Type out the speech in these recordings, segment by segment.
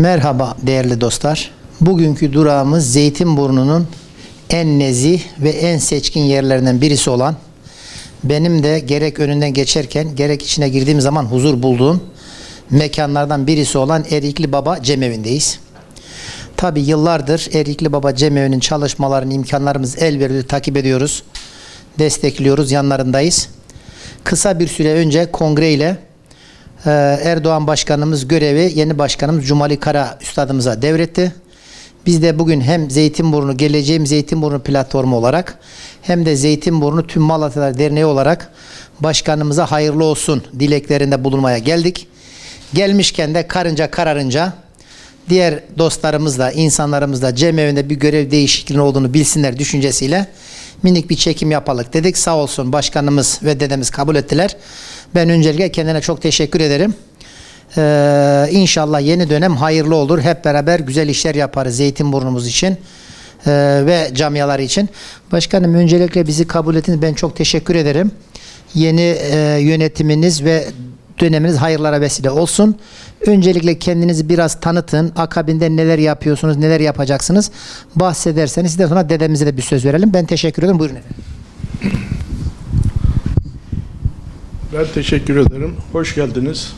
Merhaba değerli dostlar. Bugünkü durağımız Zeytinburnu'nun en nezih ve en seçkin yerlerinden birisi olan benim de gerek önünden geçerken gerek içine girdiğim zaman huzur bulduğum mekanlardan birisi olan Erikli Baba Cemevi'ndeyiz. Tabi yıllardır Erikli Baba Cemevi'nin çalışmalarını imkanlarımız el veriyor takip ediyoruz. Destekliyoruz yanlarındayız. Kısa bir süre önce kongre ile Erdoğan Başkanımız görevi yeni başkanımız Cumali Kara Üstadımıza devretti. Biz de bugün hem Zeytinburnu Geleceğim Zeytinburnu platformu olarak hem de Zeytinburnu Tüm Malatyalar Derneği olarak başkanımıza hayırlı olsun dileklerinde bulunmaya geldik. Gelmişken de karınca kararınca diğer dostlarımızla, insanlarımızla cemevinde bir görev değişikliğinin olduğunu bilsinler düşüncesiyle minik bir çekim yapalık dedik. Sağ olsun başkanımız ve dedemiz kabul ettiler. Ben öncelikle kendine çok teşekkür ederim. Ee, inşallah yeni dönem hayırlı olur. Hep beraber güzel işler yaparız Zeytinburnumuz için ee, ve camialar için. Başkanım öncelikle bizi kabul ettiniz. Ben çok teşekkür ederim. Yeni e, yönetiminiz ve döneminiz hayırlara vesile olsun. Öncelikle kendinizi biraz tanıtın. Akabinde neler yapıyorsunuz, neler yapacaksınız bahsederseniz sizden sonra dedemize de bir söz verelim. Ben teşekkür ederim. Buyurun efendim. Ben teşekkür ederim. Hoş geldiniz.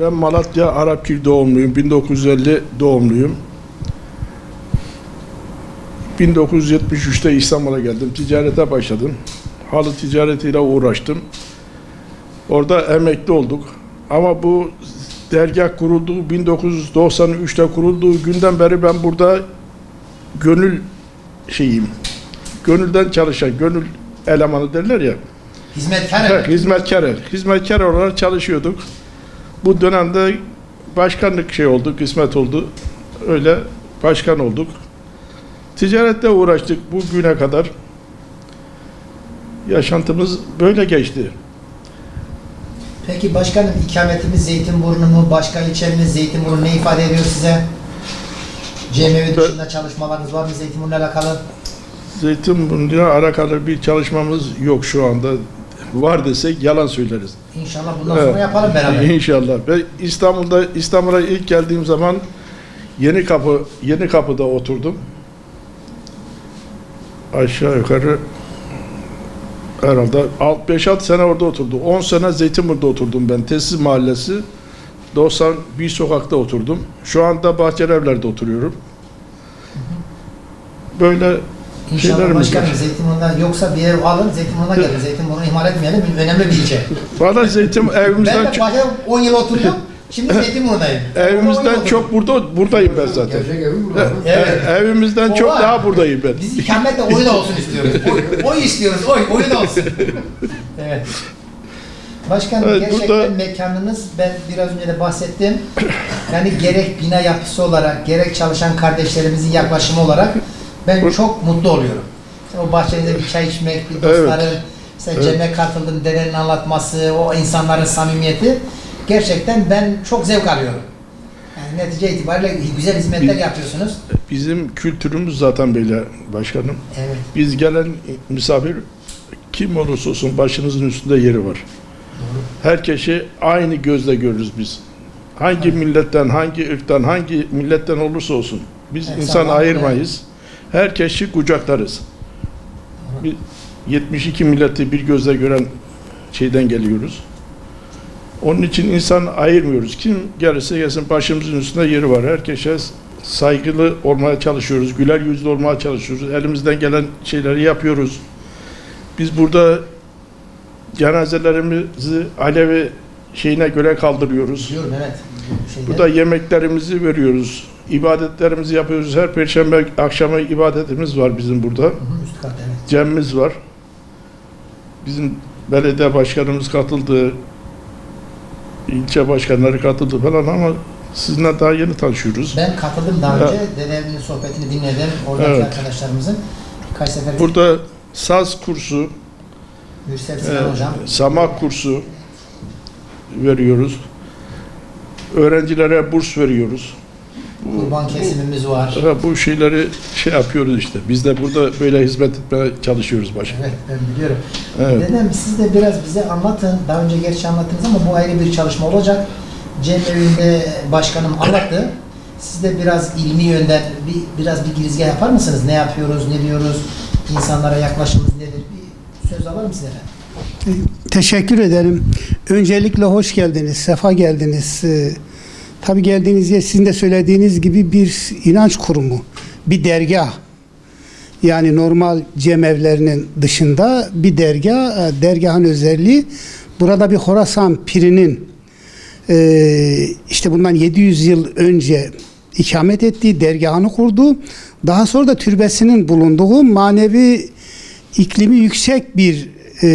Ben Malatya Arapgil doğumluyum. 1950 doğumluyum. 1973'te İstanbul'a geldim. Ticarete başladım. Halı ticaretiyle uğraştım. Orada emekli olduk. Ama bu dergah kurulduğu 1993'te kurulduğu günden beri ben burada gönül şeyim. Gönülden çalışan, gönül elemanı derler ya. Hizmetkar Evet, hizmetkar, hizmetkar olarak çalışıyorduk. Bu dönemde başkanlık şey oldu, kısmet oldu. Öyle başkan olduk. Ticarette uğraştık bu güne kadar. Yaşantımız böyle geçti. Peki başkanım ikametimiz Zeytinburnu mu? Başka ilçemiz Zeytinburnu ne ifade ediyor size? Ben- dışında çalışmalarınız var mı Zeytinburnu'yla alakalı? Zeytinburnu'ya alakalı bir çalışmamız yok şu anda. Var desek yalan söyleriz. İnşallah bundan sonra yapalım beraber. İnşallah. Ve İstanbul'da İstanbul'a ilk geldiğim zaman Yeni Kapı Yeni Kapı'da oturdum. Aşağı yukarı herhalde 5-6 sene orada oturdu. 10 sene Zeytinburnu'da oturdum ben. Tesis Mahallesi 91 sokakta oturdum. Şu anda Bahçelievler'de oturuyorum. Böyle İnşallah başkanım var. Zeytinburnu'nda yoksa bir ev alın Zeytinburnu'na gelin. Zeytinburnu'nu ihmal etmeyelim. Önemli bir ilçe. Valla Zeytin Ben evimizden de başka 10 yıl oturuyorum. Şimdi Zeytinburnu'dayım. evimizden çok burada buradayım ben zaten. Evet. E- Evimizden O çok var. daha buradayım ben. Biz ikametle oy da olsun istiyoruz. Oy, oy istiyoruz. Oy, oy da olsun. Evet. Başkanım Evet, gerçekten burada- mekanınız ben biraz önce de bahsettim. Yani gerek bina yapısı olarak gerek çalışan kardeşlerimizin yaklaşımı olarak ben Bu- çok mutlu oluyorum. İşte o bahçenize bir çay içmek, bir Evet. dostların işte Evet. cem'e katıldım, dedenin anlatması, o insanların samimiyeti gerçekten ben çok zevk alıyorum. Yani netice itibariyle güzel hizmetler Biz- yapıyorsunuz. Bizim kültürümüz zaten böyle başkanım. Evet. Biz gelen misafir kim olursa olsun başınızın üstünde yeri var. Herkesi aynı gözle görürüz biz. Hangi milletten, hangi ırktan, hangi milletten olursa olsun. Biz Evet, insan sağlam, ayırmayız. Herkesi kucaklarız. Bir 72 milleti bir gözle gören şeyden geliyoruz. Onun için insan ayırmıyoruz. Kim gelirse gelsin başımızın üstünde yeri var. Herkese saygılı olmaya çalışıyoruz. Güler yüzlü olmaya çalışıyoruz. Elimizden gelen şeyleri yapıyoruz. Biz burada cenazelerimizi Alevi şeyine göre kaldırıyoruz. Biliyorum evet. Şeyde- Burada yemeklerimizi veriyoruz. İbadetlerimizi yapıyoruz. Her perşembe akşamı ibadetimiz var bizim burada. Hı kat evet. Cem'imiz var. Bizim belediye başkanımız katıldı. İlçe başkanları katıldı falan ama sizinle daha yeni tanışıyoruz. Ben katıldım daha önce. Dedemin sohbetini dinledim. Oradaki Evet. arkadaşlarımızın. Kaç sefer Burada saz kursu, Mürsel e, Sinan hocam. samak kursu veriyoruz. Öğrencilere burs veriyoruz. Bu- Kurban kesimimiz var. Bu şeyleri şey yapıyoruz işte. Biz de burada böyle hizmet etmeye çalışıyoruz başka. Evet ben biliyorum. Evet. Dedem siz de biraz bize anlatın. Daha önce gerçi anlattınız ama bu ayrı bir çalışma olacak. Cemevi'nde başkanım anlattı. Siz de biraz ilmi yönden bir, biraz bir girizgah yapar mısınız? Ne yapıyoruz, ne diyoruz, insanlara yaklaşımız nedir? Bir söz alır mısınız efendim? Teşekkür ederim. Öncelikle hoş geldiniz, sefa geldiniz. Ee, tabii geldiğiniz yer sizin de söylediğiniz gibi bir inanç kurumu, bir dergah. Yani normal cemevlerinin dışında bir dergah, e, dergahın özelliği burada bir Horasan pirinin e, işte bundan 700 yıl önce ikamet ettiği dergahını kurdu. Daha sonra da türbesinin bulunduğu manevi iklimi yüksek bir e,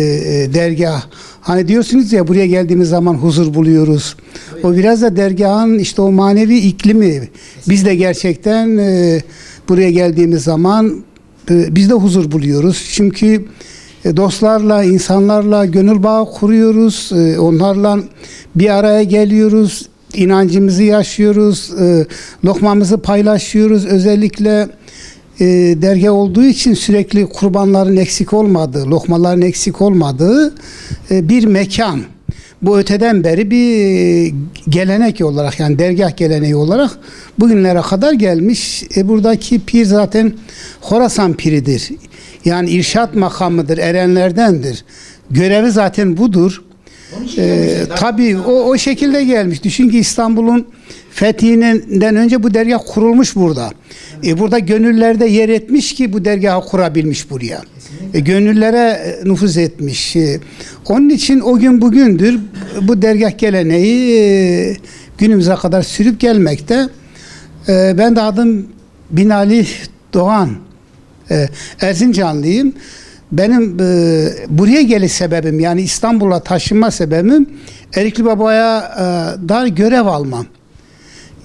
dergah. Hani diyorsunuz ya buraya geldiğimiz zaman huzur buluyoruz. O biraz da dergahın işte o manevi iklimi. Biz de gerçekten e, buraya geldiğimiz zaman e, biz de huzur buluyoruz. Çünkü e, dostlarla, insanlarla gönül bağı kuruyoruz. Onlarla bir araya geliyoruz. inancımızı yaşıyoruz. Lokmamızı paylaşıyoruz. Özellikle e, derge olduğu için sürekli kurbanların eksik olmadığı, lokmaların eksik olmadığı e, bir mekan. Bu öteden beri bir e, gelenek olarak yani dergah geleneği olarak bugünlere kadar gelmiş. E, buradaki pir zaten Horasan piridir. Yani irşat makamıdır, erenlerdendir. Görevi zaten budur. Ee, tabii o, o şekilde gelmiş. Düşün ki İstanbul'un fethinden önce bu dergah kurulmuş burada. E, burada gönüllerde yer etmiş ki bu dergahı kurabilmiş buraya. E, gönüllere e, nüfuz etmiş. E, onun için o gün bugündür bu dergah geleneği e, günümüze kadar sürüp gelmekte. E, ben de adım Binali Doğan. E, Erzincanlıyım. Benim e, buraya geliş sebebim yani İstanbul'a taşınma sebebim Erikli Baba'ya e, dar görev almam.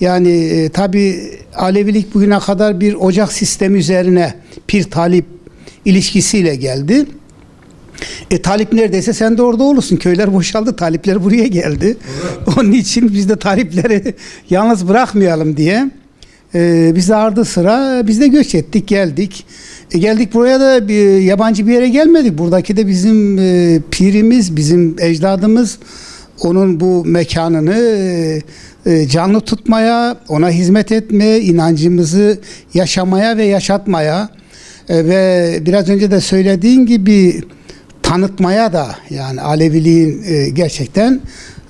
Yani e, tabi Alevilik bugüne kadar bir ocak sistemi üzerine pir talip ilişkisiyle geldi. E talip neredeyse sen de orada olursun. Köyler boşaldı. Talipler buraya geldi. Onun için biz de talipleri yalnız bırakmayalım diye e, biz de ardı sıra biz de göç ettik geldik. E, geldik buraya da bir, yabancı bir yere gelmedik. Buradaki de bizim e, pirimiz, bizim ecdadımız onun bu mekanını e, e, canlı tutmaya, ona hizmet etmeye, inancımızı yaşamaya ve yaşatmaya e, ve biraz önce de söylediğin gibi tanıtmaya da yani Aleviliğin e, gerçekten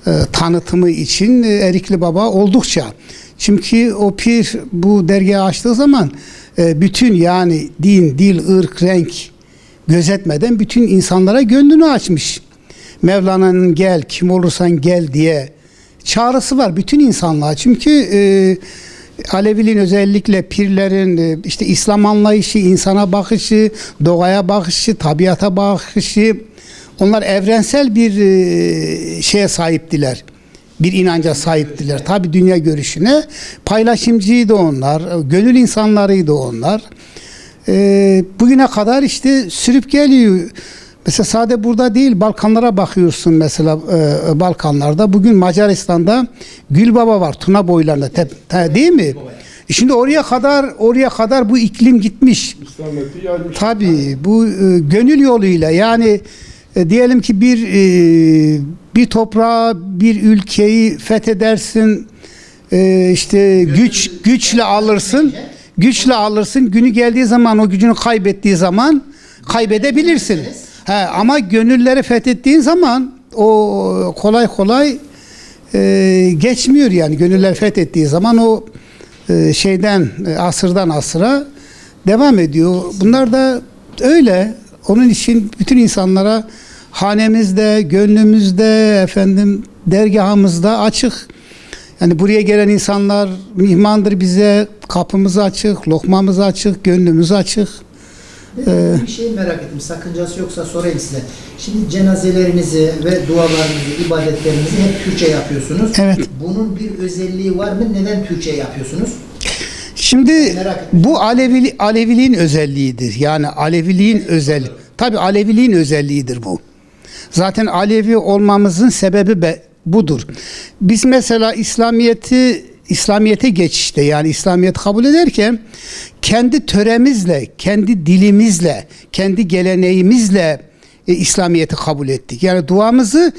e, tanıtımı için e, Erikli Baba oldukça. Çünkü o pir bu dergahı açtığı zaman bütün yani din, dil, ırk, renk gözetmeden bütün insanlara gönlünü açmış. Mevlana'nın gel kim olursan gel diye çağrısı var bütün insanlığa. Çünkü e, Aleviliğin özellikle pirlerin e, işte İslam anlayışı, insana bakışı, doğaya bakışı, tabiata bakışı onlar evrensel bir e, şeye sahiptiler. Bir inanca sahiptiler. Tabi dünya görüşüne paylaşımcıydı onlar, gönül insanlarıydı onlar. E, bugüne kadar işte sürüp geliyor. Mesela sade burada değil Balkanlara bakıyorsun mesela e, Balkanlarda. Bugün Macaristan'da Gülbaba var Tuna boylarında tep, te- değil mi? E Şimdi oraya kadar oraya kadar bu iklim gitmiş. Tabii bu e, gönül yoluyla yani e, diyelim ki bir e, bir toprağı, bir ülkeyi fethedersin. E, işte güç güçle alırsın. Güçle alırsın. Günü geldiği zaman o gücünü kaybettiği zaman kaybedebilirsin. He, ama gönülleri fethettiğin zaman o kolay kolay e, geçmiyor yani. Gönüller fethettiği zaman o e, şeyden asırdan asıra devam ediyor. Bunlar da öyle. Onun için bütün insanlara hanemizde, gönlümüzde, efendim dergahımızda açık. Yani buraya gelen insanlar mihmandır bize, kapımız açık, lokmamız açık, gönlümüz açık. Bir şey merak ettim. Sakıncası yoksa sorayım size. Şimdi cenazelerinizi ve dualarınızı, ibadetlerinizi hep Türkçe yapıyorsunuz. Evet. Bunun bir özelliği var mı? Neden Türkçe yapıyorsunuz? Şimdi bu Alevili, Aleviliğin özelliğidir. Yani Aleviliğin özel. Tabi Aleviliğin özelliğidir bu. Zaten Alevi olmamızın sebebi be, budur. Biz mesela İslamiyeti İslamiyete geçişte yani İslamiyet kabul ederken kendi töremizle, kendi dilimizle, kendi geleneğimizle e, İslamiyeti kabul ettik. Yani duamızı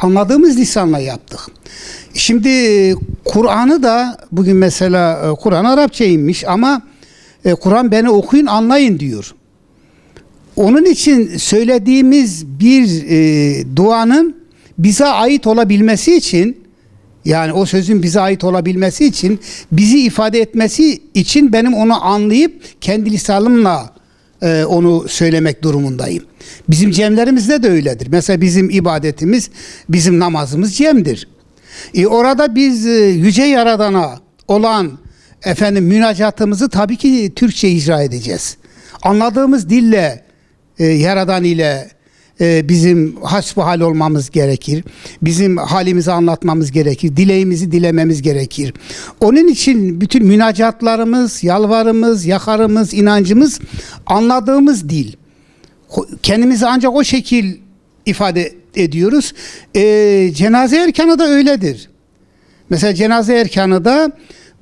Anladığımız lisanla yaptık. Şimdi e, Kur'an'ı da bugün mesela e, Kur'an Arapça inmiş ama e, Kur'an beni okuyun anlayın diyor. Onun için söylediğimiz bir e, duanın bize ait olabilmesi için yani o sözün bize ait olabilmesi için bizi ifade etmesi için benim onu anlayıp kendi lisanımla e, onu söylemek durumundayım. Bizim cemlerimizde de öyledir. Mesela bizim ibadetimiz, bizim namazımız cemdir. E, orada biz e, yüce yaradana olan efendim münacatımızı tabii ki Türkçe icra edeceğiz. Anladığımız dille e, yaradan ile e, bizim hasbihal olmamız gerekir. Bizim halimizi anlatmamız gerekir. Dileğimizi dilememiz gerekir. Onun için bütün münacatlarımız, yalvarımız, yakarımız, inancımız anladığımız dil. Kendimizi ancak o şekil ifade ediyoruz. E, cenaze erkanı da öyledir. Mesela cenaze erkanı da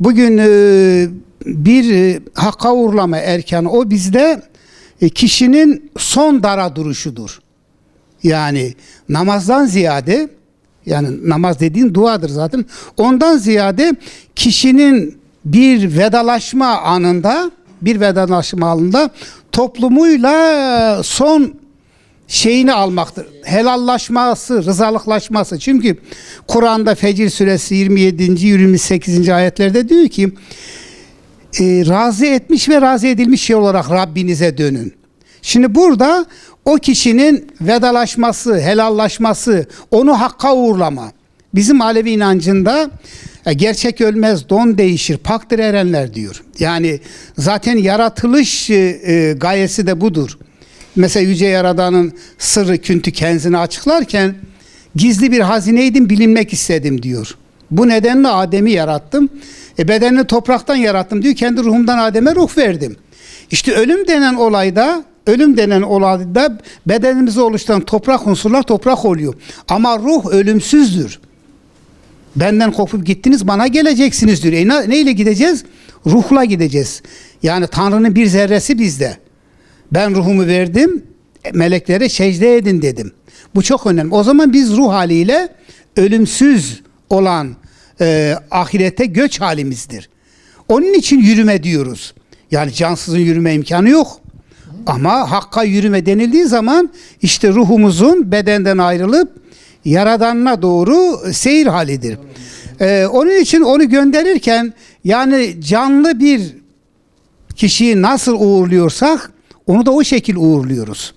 bugün e, bir e, hakka uğurlama erkanı o bizde e, kişinin son dara duruşudur. Yani namazdan ziyade yani namaz dediğin duadır zaten. Ondan ziyade kişinin bir vedalaşma anında bir vedalaşma anında toplumuyla son şeyini almaktır. Helallaşması, rızalıklaşması. Çünkü Kur'an'da Fecir suresi 27. 28. ayetlerde diyor ki e, razı etmiş ve razı edilmiş şey olarak Rabbinize dönün. Şimdi burada o kişinin vedalaşması, helallaşması, onu hakka uğurlama. Bizim Alevi inancında e, gerçek ölmez, don değişir, paktır erenler diyor. Yani zaten yaratılış e, e, gayesi de budur. Mesela Yüce Yaradan'ın sırrı küntü kenzini açıklarken gizli bir hazineydim bilinmek istedim diyor. Bu nedenle Adem'i yarattım. E bedenini topraktan yarattım diyor. Kendi ruhumdan Adem'e ruh verdim. İşte ölüm denen olayda ölüm denen olayda bedenimizi oluşturan toprak unsurlar toprak oluyor. Ama ruh ölümsüzdür. Benden kopup gittiniz bana geleceksiniz diyor. E ne, neyle gideceğiz? Ruhla gideceğiz. Yani Tanrı'nın bir zerresi bizde. Ben ruhumu verdim, e, meleklere secde edin dedim. Bu çok önemli. O zaman biz ruh haliyle ölümsüz olan e, ahirete göç halimizdir. Onun için yürüme diyoruz. Yani cansızın yürüme imkanı yok. Ama hakka yürüme denildiği zaman işte ruhumuzun bedenden ayrılıp yaradanına doğru seyir halidir. Ee, onun için onu gönderirken yani canlı bir kişiyi nasıl uğurluyorsak onu da o şekil uğurluyoruz.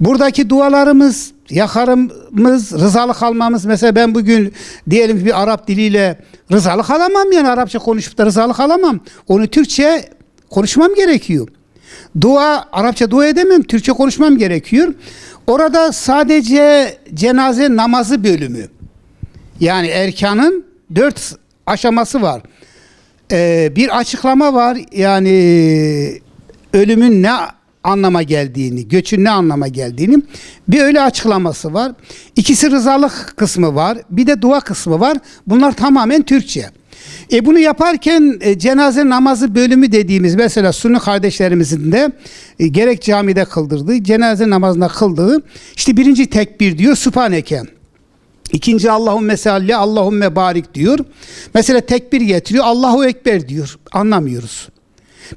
Buradaki dualarımız, yakarımız, rızalık almamız mesela ben bugün diyelim bir Arap diliyle rızalık alamam yani Arapça konuşup da rızalık alamam. Onu Türkçe konuşmam gerekiyor. Dua, Arapça dua edemem, Türkçe konuşmam gerekiyor. Orada sadece cenaze namazı bölümü. Yani erkanın dört aşaması var. Ee, bir açıklama var. Yani ölümün ne anlama geldiğini, göçün ne anlama geldiğini bir öyle açıklaması var. İkisi rızalık kısmı var. Bir de dua kısmı var. Bunlar tamamen Türkçe. E bunu yaparken e, cenaze namazı bölümü dediğimiz mesela Sunni kardeşlerimizin de e, gerek camide kıldırdığı, cenaze namazında kıldığı işte birinci tekbir diyor Sübhaneke. İkinci Allahümme salli, Allahümme barik diyor. Mesela tekbir getiriyor, Allahu Ekber diyor. Anlamıyoruz.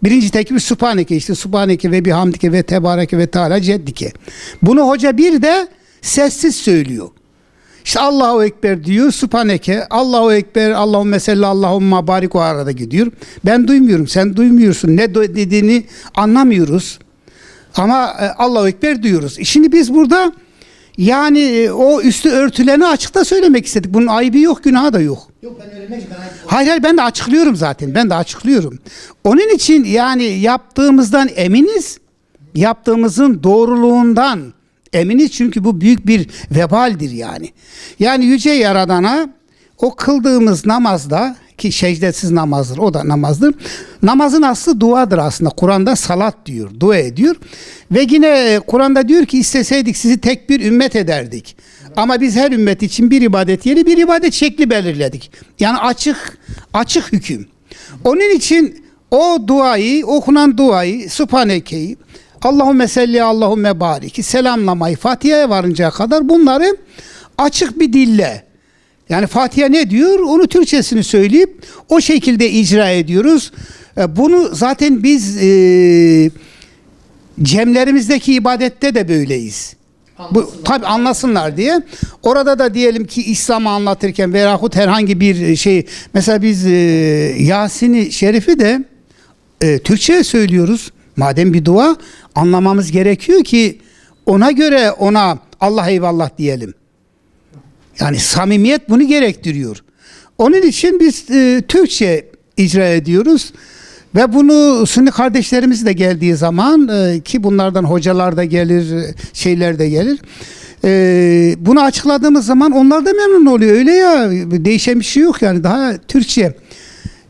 Birinci tekbir Sübhaneke işte Sübhaneke ve bihamdike ve tebareke ve teala ceddike. Bunu hoca bir de sessiz söylüyor. İşte Allahu Ekber diyor, Sübhaneke, Allahu Ekber, Allahümme salli, Allahümme barik o arada gidiyor. Ben duymuyorum, sen duymuyorsun. Ne dediğini anlamıyoruz. Ama e, Allahu Ekber diyoruz. Şimdi biz burada yani e, o üstü örtüleni açıkta söylemek istedik. Bunun ayıbı yok, günahı da yok. Yok ben öyle ben Hayır hayır ben de açıklıyorum zaten. Ben de açıklıyorum. Onun için yani yaptığımızdan eminiz. Yaptığımızın doğruluğundan eminiz çünkü bu büyük bir vebaldir yani. Yani yüce yaradana o kıldığımız namazda ki secdesiz namazdır o da namazdır. Namazın aslı duadır aslında. Kur'an'da salat diyor, dua ediyor. Ve yine e, Kur'an'da diyor ki isteseydik sizi tek bir ümmet ederdik. Ama biz her ümmet için bir ibadet yeri, bir ibadet şekli belirledik. Yani açık, açık hüküm. Onun için o duayı, okunan duayı, Subhaneke'yi, Allahümme selli, Allahümme bariki, selamlamayı, Fatiha'ya varıncaya kadar bunları açık bir dille yani Fatiha ne diyor? Onu Türkçesini söyleyip o şekilde icra ediyoruz. E, Bunu zaten biz e, cemlerimizdeki ibadette de böyleyiz. Bu tabi anlasınlar diye. Orada da diyelim ki İslam'ı anlatırken veyahut herhangi bir şey mesela biz e, Yasin-i Şerif'i de e, Türkçe söylüyoruz. Madem bir dua anlamamız gerekiyor ki ona göre ona Allah eyvallah diyelim. Yani samimiyet bunu gerektiriyor. Onun için biz e, Türkçe icra ediyoruz. Ve bunu Sünni kardeşlerimiz de geldiği zaman e, ki bunlardan hocalar da gelir, şeyler de gelir. E, bunu açıkladığımız zaman onlar da memnun oluyor. Öyle ya değişen bir şey yok yani daha Türkçe.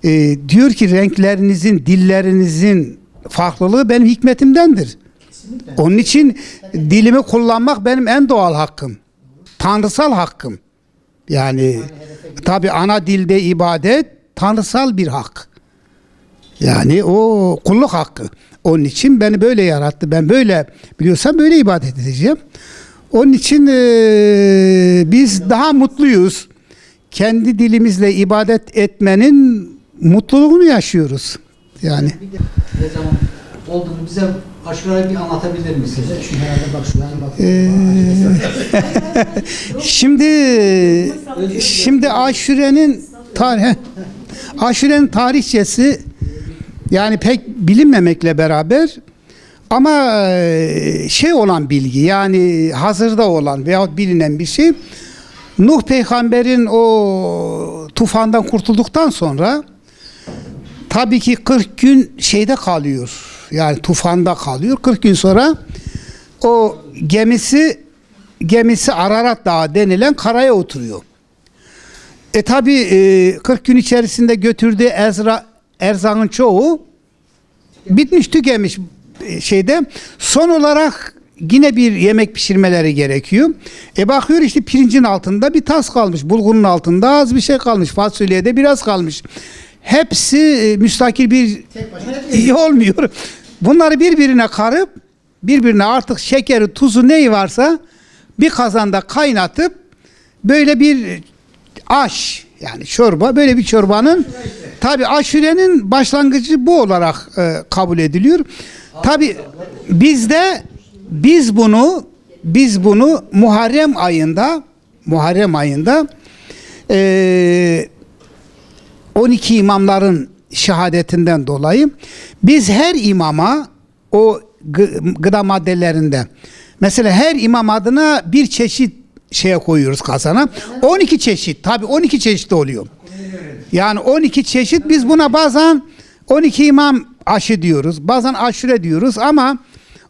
E, diyor ki renklerinizin, dillerinizin farklılığı benim hikmetimdendir. Onun için dilimi kullanmak benim en doğal hakkım. Tanrısal hakkım. Yani tabi ana dilde ibadet tanrısal bir hak. Yani o kulluk hakkı. Onun için beni böyle yarattı. Ben böyle biliyorsam böyle ibadet edeceğim. Onun için eee, biz daha mutluyuz. Kendi dilimizle ibadet etmenin mutluluğunu yaşıyoruz. Yani Ne zaman olduğunu bize aşırı bir anlatabilir misiniz? Şu herhalde bak şu yana bak. Şimdi şimdi aşurenin tarih aşurenin tarihçesi yani pek bilinmemekle beraber ama e, şey olan bilgi yani hazırda olan veyahut bilinen bir şey Nuh peygamberin o tufandan kurtulduktan sonra tabii ki 40 gün şeyde kalıyor. Yani tufanda kalıyor. 40 gün sonra o gemisi gemisi Ararat Dağı denilen karaya oturuyor. E tabi e, 40 gün içerisinde götürdüğü ezra, erzağın çoğu bitmiş tükemiş e, şeyde. Son olarak yine bir yemek pişirmeleri gerekiyor. E bakıyor işte pirincin altında bir tas kalmış. Bulgurun altında az bir şey kalmış. Fasulyede biraz kalmış. Hepsi e, müstakil bir iyi olmuyor. Bunları birbirine karıp birbirine artık şekeri, tuzu neyi varsa bir kazanda kaynatıp böyle bir aş yani çorba böyle bir çorbanın tabi aşurenin başlangıcı bu olarak e, kabul ediliyor. Tabi bizde biz bunu biz bunu Muharrem ayında Muharrem ayında e, 12 imamların şehadetinden dolayı biz her imama o gı- gıda maddelerinde mesela her imam adına bir çeşit şeye koyuyoruz kazana. 12 çeşit tabi 12 çeşit oluyor. Yani 12 çeşit biz buna bazen 12 imam aşı diyoruz. Bazen aşure diyoruz ama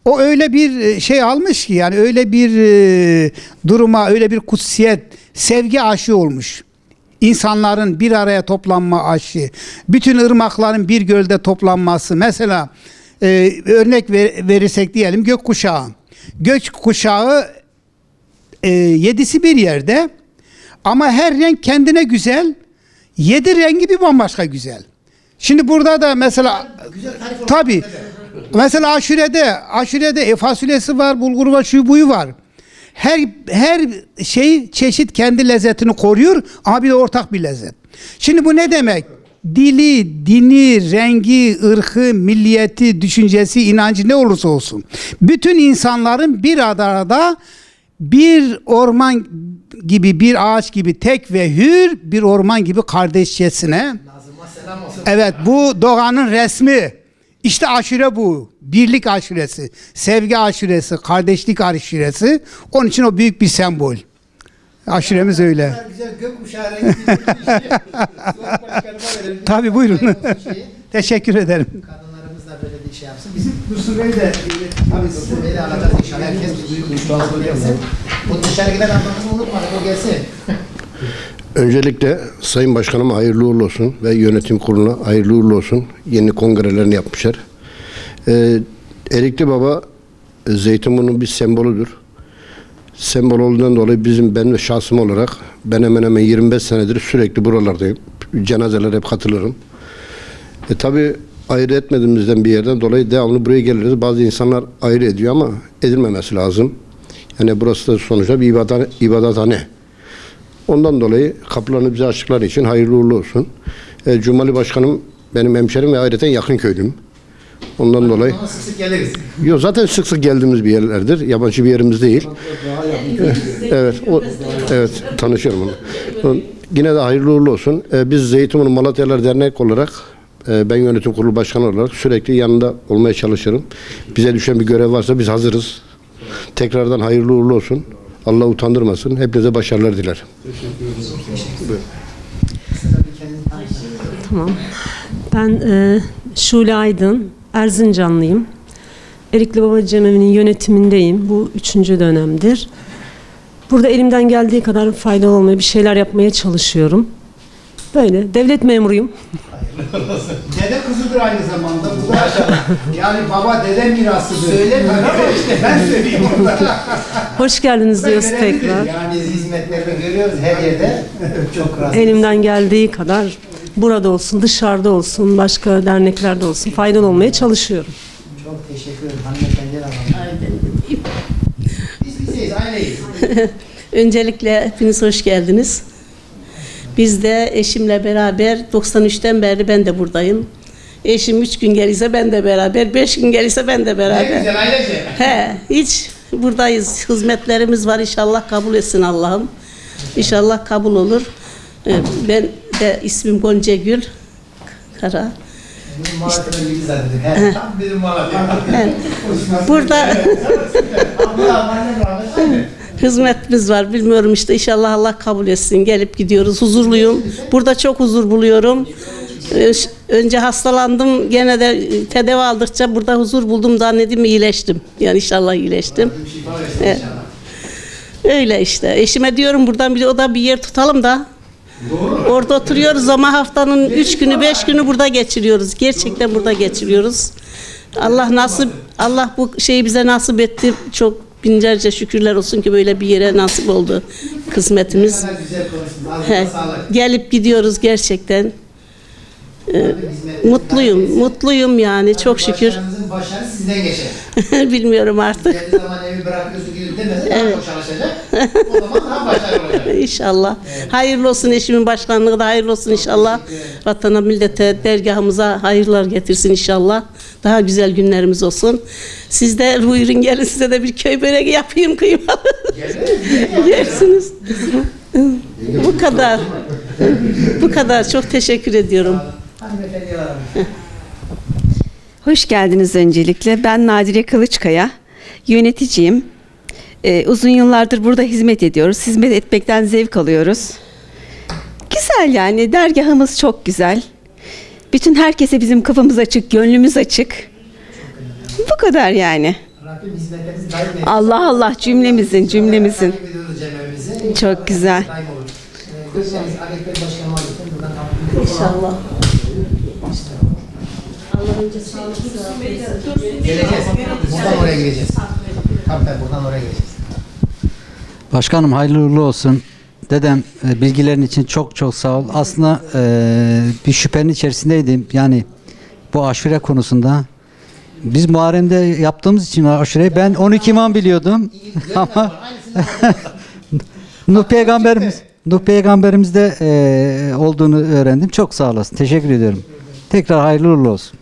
o öyle bir e, şey almış ki yani öyle bir e, duruma öyle bir kutsiyet sevgi aşı olmuş. İnsanların bir araya toplanma aşı, bütün ırmakların bir gölde toplanması. Mesela e, örnek ver, verirsek diyelim gökkuşağı. Gökkuşağı e, yedisi bir yerde ama her renk kendine güzel. Yedi rengi bir bambaşka güzel. Şimdi burada da mesela tabi mesela aşurede aşurede e, fasulyesi var, bulgur var, şu buyu var. Her her şey çeşit kendi lezzetini koruyor ama bir de ortak bir lezzet. Şimdi bu ne demek? Dili, dini, rengi, ırkı, milliyeti, düşüncesi, inancı ne olursa olsun. Bütün insanların bir arada bir orman gibi, bir ağaç gibi tek ve hür bir orman gibi kardeşçesine Evet bu doğanın resmi. İşte aşure bu. Birlik aşuresi, sevgi aşuresi, kardeşlik aşuresi. Onun için o büyük bir sembol. Aşuremiz öyle. Güzel gökkuşağı rengi bir Tabii buyurun. Teşekkür ederim. Kadınlarımız da böyle bir şey yapsın. Bizim Dursun Bey de tabii Dursun Bey'i de alacağız inşallah. Herkes bir büyük gelsin. Bu dışarı giden ablamızı unutmadık o gelsin. Öncelikle Sayın Başkanıma hayırlı uğurlu olsun ve yönetim kuruluna hayırlı uğurlu olsun. Yeni kongrelerini yapmışlar. Ee, Erikli Baba e, Zeytinburnu'nun bir sembolüdür. Sembol olduğundan dolayı bizim ben ve şahsım olarak ben hemen hemen 25 senedir sürekli buralardayım. Cenazelere hep katılırım. E tabi ayrı etmediğimizden bir yerden dolayı devamlı buraya geliriz. Bazı insanlar ayrı ediyor ama edilmemesi lazım. Yani burası da sonuçta bir ibadet, ibadethane. Ondan dolayı kapılarını bize açtıkları için hayırlı uğurlu olsun. E, Cumali Başkanım benim hemşerim ve ayrıca yakın köylüm. Ondan dolayı Ama sık sık geliriz. Yok zaten sık sık geldiğimiz bir yerlerdir. Yabancı bir yerimiz değil. evet, o, evet tanışıyorum onu. Yine de hayırlı uğurlu olsun. Ee, biz Zeytinburnu Malatyalar Dernek olarak e, ben yönetim kurulu başkanı olarak sürekli yanında olmaya çalışırım. Bize düşen bir görev varsa biz hazırız. Tekrardan hayırlı uğurlu olsun. Allah utandırmasın. Hepinize başarılar dilerim. Tamam. Ben e, Şule Aydın, Erzincanlıyım. Erikli Baba Cemevi'nin yönetimindeyim. Bu üçüncü dönemdir. Burada elimden geldiği kadar faydalı olmaya, bir şeyler yapmaya çalışıyorum. Böyle. Devlet memuruyum. Dede kızıdır aynı zamanda. Bu da yani baba dede mirasıdır. Söylemiyor ama işte ben söyleyeyim orada. Hoş geldiniz diyoruz tekrar. Yani biz hizmetlerini görüyoruz her yerde. Çok razı. Elimden geldiği kadar burada olsun, dışarıda olsun, başka derneklerde olsun faydalı olmaya çalışıyorum. Çok teşekkür ederim hanımefendiler hanım. Biz bizeyiz, aileyiz. Öncelikle hepiniz hoş geldiniz. Biz de eşimle beraber 93'ten beri ben de buradayım. Eşim 3 gün gelirse ben de beraber, 5 gün gelirse ben de Ne beraber. güzel ailece. He, hiç buradayız. Hizmetlerimiz var. İnşallah kabul etsin Allah'ım. İnşallah kabul olur. Ee, Ben de ismim Gonca Gül Kara. Burada hizmetimiz var. Bilmiyorum işte inşallah Allah kabul etsin. Gelip gidiyoruz. Huzurluyum. Burada çok huzur buluyorum. Önce hastalandım. Gene de e, tedavi aldıkça burada huzur buldum. Zannedeyim iyileştim. Yani inşallah iyileştim. Evet. Öyle işte. Eşime diyorum buradan bir oda bir yer tutalım da. Orada oturuyoruz ama haftanın üç günü, beş günü burada geçiriyoruz. Gerçekten burada geçiriyoruz. Allah nasip, Allah bu şeyi bize nasip etti. Çok binlerce şükürler olsun ki böyle bir yere nasip oldu kısmetimiz. He, gelip gidiyoruz gerçekten. Hizmetiniz Mutluyum, mutluyum yani çok şükür. Başkanınızın başarı sizden geçer. Bilmiyorum artık. Geldiği zaman evi bırakıyorsun gidiyor demese daha çok çalışacak. O zaman daha başarılı olacak. İnşallah. Hayırlı olsun eşimin başkanlığı da hayırlı olsun inşallah. Vatana, millete, dergahımıza hayırlar getirsin inşallah. Daha güzel günlerimiz olsun. Siz de buyurun gelin size de bir köy böreği yapayım kıymalı. Yersiniz. Bu kadar. Bu kadar. Çok teşekkür ediyorum. Hanımefendiler. Hoş geldiniz öncelikle. Ben Nadire Kılıçkaya. Yöneticiyim. Ee, uzun yıllardır burada hizmet ediyoruz. Hizmet etmekten zevk alıyoruz. Güzel yani. Dergahımız çok güzel. Bütün herkese bizim kapımız açık, gönlümüz açık. Bu kadar yani. Rabbim hizmetlerinizi daim eylesin. Allah Allah cümlemizin, cümlemizin. Takip ediyoruz cemevimizi. Çok güzel. Daim olur. Ee. İnşallah. Geleceğiz. Buradan oraya gireceğiz. Tabii tabii buradan oraya gireceğiz. Başkanım hayırlı uğurlu olsun. Dedem e, bilgilerin için çok çok sağ ol. Aslında e, bir şüphenin içerisindeydim. Yani bu aşure konusunda. Biz Muharrem'de yaptığımız için aşureyi ben 12 imam biliyordum. Ama Nuh peygamberimiz Nuh peygamberimizde e, olduğunu öğrendim. Çok sağ olasın. Teşekkür ediyorum. Tekrar hayırlı uğurlu olsun.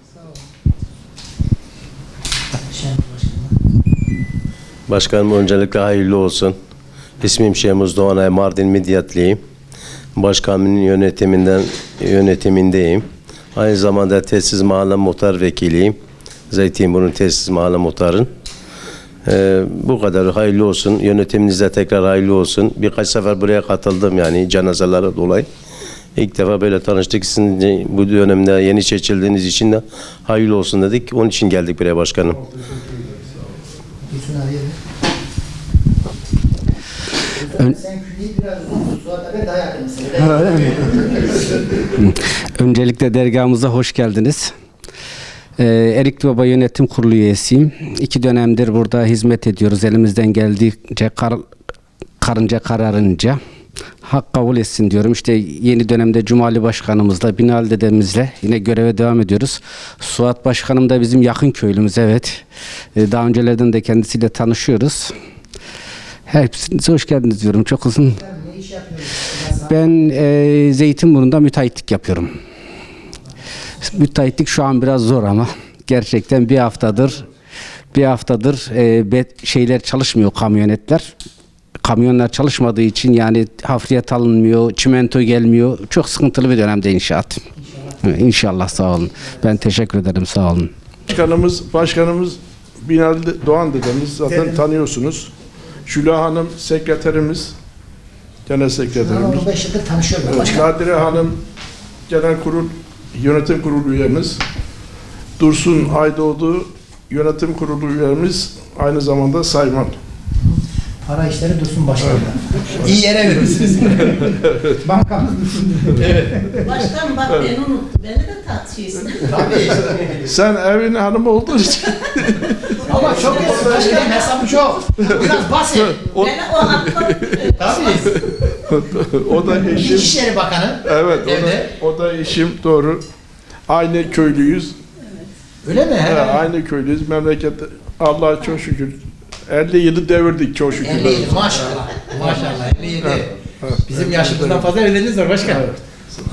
Başkanım öncelikle hayırlı olsun. İsmim Şemuz Doğanay, Mardin Midyatlıyım. Başkanımın yönetiminden yönetimindeyim. Aynı zamanda Tesis Mahalle Muhtar Vekiliyim. Zeytinburnu Tesis Mahalle Muhtarın. Ee, bu kadar hayırlı olsun. Yönetiminizde tekrar hayırlı olsun. Birkaç sefer buraya katıldım yani cenazelere dolayı. İlk defa böyle tanıştık. Sizin bu dönemde yeni seçildiğiniz için de hayırlı olsun dedik. Onun için geldik buraya başkanım. Daha yakın mısın? Öncelikle dergahımıza hoş geldiniz. Ee, Erikli Baba Yönetim Kurulu üyesiyim. İki dönemdir burada hizmet ediyoruz. Elimizden geldiğince kar, karınca kararınca. Hak kabul etsin diyorum. İşte yeni dönemde Cumali Başkanımızla, Binali dedemizle yine göreve devam ediyoruz. Suat Başkanım da bizim yakın köylümüz evet. Ee, daha öncelerden de kendisiyle tanışıyoruz. Hepsinize hoş geldiniz diyorum. Çok uzun Ben e, Zeytinburnu'nda müteahhitlik yapıyorum. Müteahhitlik şu an biraz zor ama gerçekten bir haftadır bir haftadır e, bet- şeyler çalışmıyor kamyonetler. Kamyonlar çalışmadığı için yani hafriyat alınmıyor, çimento gelmiyor. Çok sıkıntılı bir dönemde inşaat. Evet, İnşallah sağ olun. Ben teşekkür ederim sağ olun. Başkanımız, başkanımız Binali Doğan dedemiz zaten tanıyorsunuz. Şüla Hanım sekreterimiz, genel sekreterimiz. 15 yıldır tanışıyorum ben Evet, başkanım. Nadire Hanım genel kurul yönetim kurulu üyemiz. Dursun Aydoğdu yönetim kurulu üyemiz aynı zamanda sayman. Para işleri dursun başkanım. İyi yere verirsiniz. Bankamız dursun. Başkan bak beni unuttu. Beni de tartışıyorsun. Tabii. Sen evin hanımı olduğun için Ama çok eski başkanım hesabı çok. Biraz basit. o, Beni o akla Tabii. o da eşim. İçişleri Bakanı. Evet o da, Evde. o da eşim doğru. Aynı köylüyüz. Öyle mi? He, aynı köylüyüz. Memleket Allah'a çok şükür. 50 yılı devirdik çok şükür. 57 maşallah. Maşallah 57. Bizim yaşımızdan fazla evlendiniz var başkan. Evet.